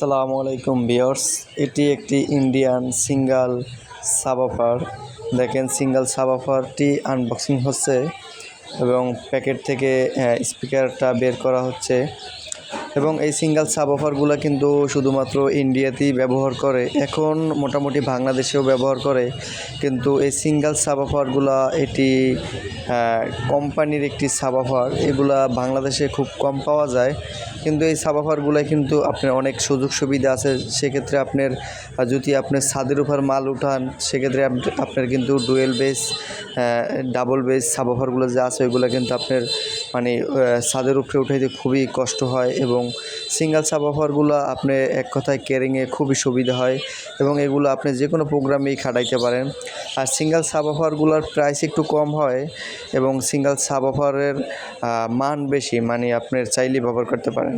আসসালামু আলাইকুম বিয়ার্স এটি একটি ইন্ডিয়ান সিঙ্গাল সাবাফার। দেখেন, সিঙ্গাল সাবাফারটি আনবক্সিং হচ্ছে এবং প্যাকেট থেকে স্পিকারটা বের করা হচ্ছে। এবং এই সিঙ্গেল সাবঅফারগুলো কিন্তু শুধুমাত্র ইন্ডিয়াতেই ব্যবহার করে। এখন মোটামুটি বাংলাদেশেও ব্যবহার করে, কিন্তু এই সিঙ্গেল সাবঅফারগুলো এটি কোম্পানির একটি সাবঅফার এগুলা বাংলাদেশে খুব কম পাওয়া যায়, কিন্তু এই সাবঅফারগুলো কিন্তু আপনার অনেক সুযোগ সুবিধা আছে। সেক্ষেত্রে আপনার যদি আপনার ছাদের উপর মাল উঠান, সেক্ষেত্রে আপ- আপনার কিন্তু ডুয়েল বেস ডাবল বেস সাবঅফারগুলো যা আছে, ওইগুলো কিন্তু আপনার মানে ছাদের উপরে উঠাইতে খুবই কষ্ট হয় এবং সিঙ্গেল সাবঅফারগুলো আপনি এক কথায় ক্যারিংয়ে খুবই সুবিধা হয় এবং এগুলো আপনি যে কোনো প্রোগ্রামেই খাটাইতে পারেন। আর সিঙ্গেল সাবঅফারগুলোর প্রাইস একটু কম হয় এবং সিঙ্গেল সাবঅফারের মান বেশি মানে আপনার চাইলেই ব্যবহার করতে পারেন।